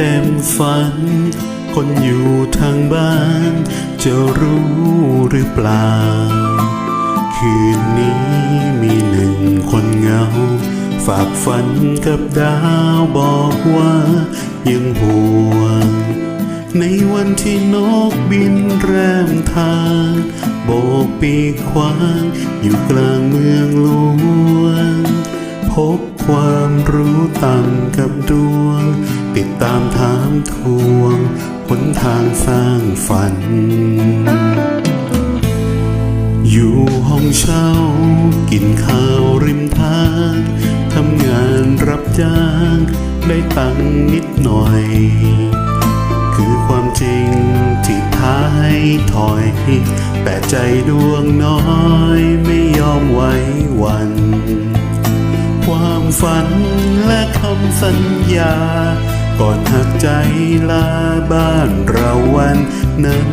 ต็มฝัน คนอยู่ทางบ้าน จะรู้หรือเปล่า คืนนี้มีหนึ่งคนเหงา ฝากฝันกับดาวบอกว่ายังห่วง ในวันที่นกบินแรมทางโบกปีกขวางอยู่กลางเมืองหลวงพบความรู้ต่ำกับดวง ติดตามถามทวงหนทางสร้างฝัน อยู่ห้องเช่า กินข้าวริมทางทำงานรับจ้าง ได้ตังค์นิดหน่อย คือความจริงที่ท้ายถอย แต่ใจดวงน้อยไม่ยอมไว้วัน ความฝันและคำสัญญา ก่อนหักใจลาบ้านเราวันนั้น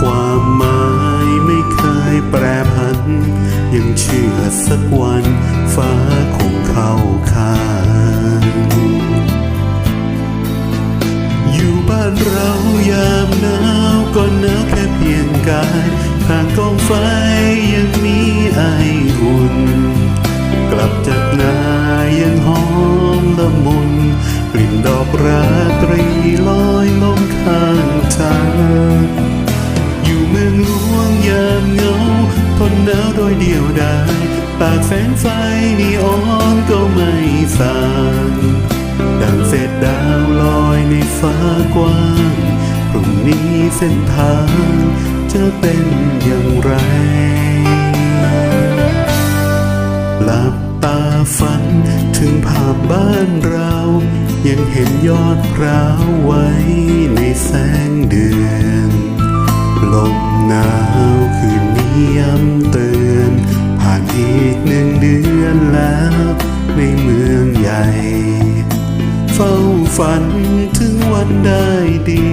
ความหมายไม่เคยแปรผัน ยังเชื่อสักวันฟ้าคงเข้าข้างอยู่บ้านเรายามหนาวก็หนาวแค่เพียงกาย่นดอกราตรีลอยลมข้างทางอยู่เมืองหลวงยามเหงาทนหนาวโดยเดียวดายปากแสงไฟนีออนก็ไม่สางดังเศษดาวลอยในฟ้ากว้างพรุ่งนี้เส้นทางจะเป็นอย่างไรหลับตาฝันถึงภาพบ้านเรา ยังเห็นยอดพร้าวไว้ในแสงเดือนลมหนาวคืนนี้ย้ำเตือนผ่านอีกหนึ่งเดือนแล้ว ในเมืองใหญ่ เฝ้าฝันถึงวันได้ดี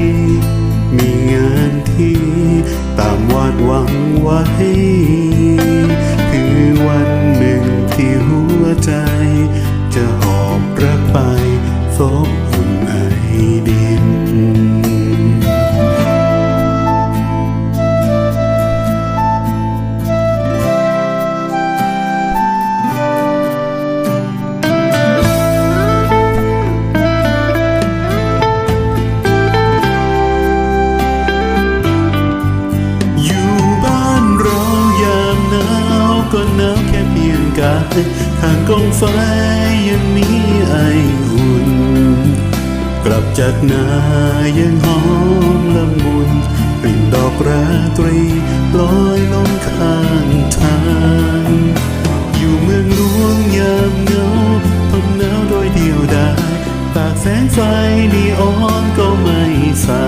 มีงานที่ตามวาดหวังไว้ คือวันหนึ่งที่หัวใจ จะหอบรักไป ซบอุ่นดิน อยู่บ้านเรายามหนาวก็หนาวแค่เพียงกายข้างกองไฟยังมีไออุ่น กลับจากนายังหอมละมุนกลิ่นดอกราตรีลอยลงข้างทาง อยู่เมืองหลวงยามเหงาทนหนาวโดยเดียวดายตากแสงไฟนีออนก็ไม่สา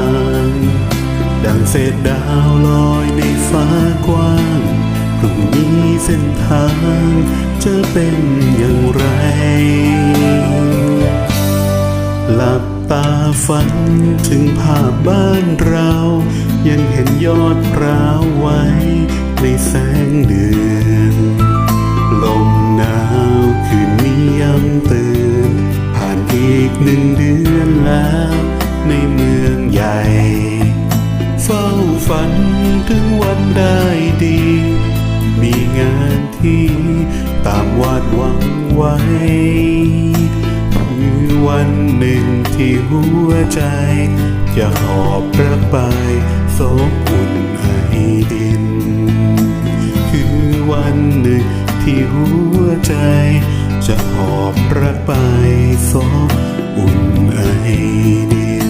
งดังเศษดาวลอยในฟ้ากว้างพรุ่งนี้เส้นทางจะเป็นอย่างไรหลับ ตาฝันถึงภาพบ้านเรา ยังเห็นยอดพร้าวไว้ในแสงเดือนลมหนาวคืนนี้ย้ำเตือนผ่านอีกหนึ่งเดือนแล้ว ในเมืองใหญ่ เฝ้าฝันถึงวันได้ดี มีงานที่ตามวาดหวังไว้ วันหนึ่งที่หัวใจ จะหอบรักไปซบอุ่นให้ดิน คือวันหนึ่งที่หัวใจ จะหอบรักไปซบอุ่นให้ดิน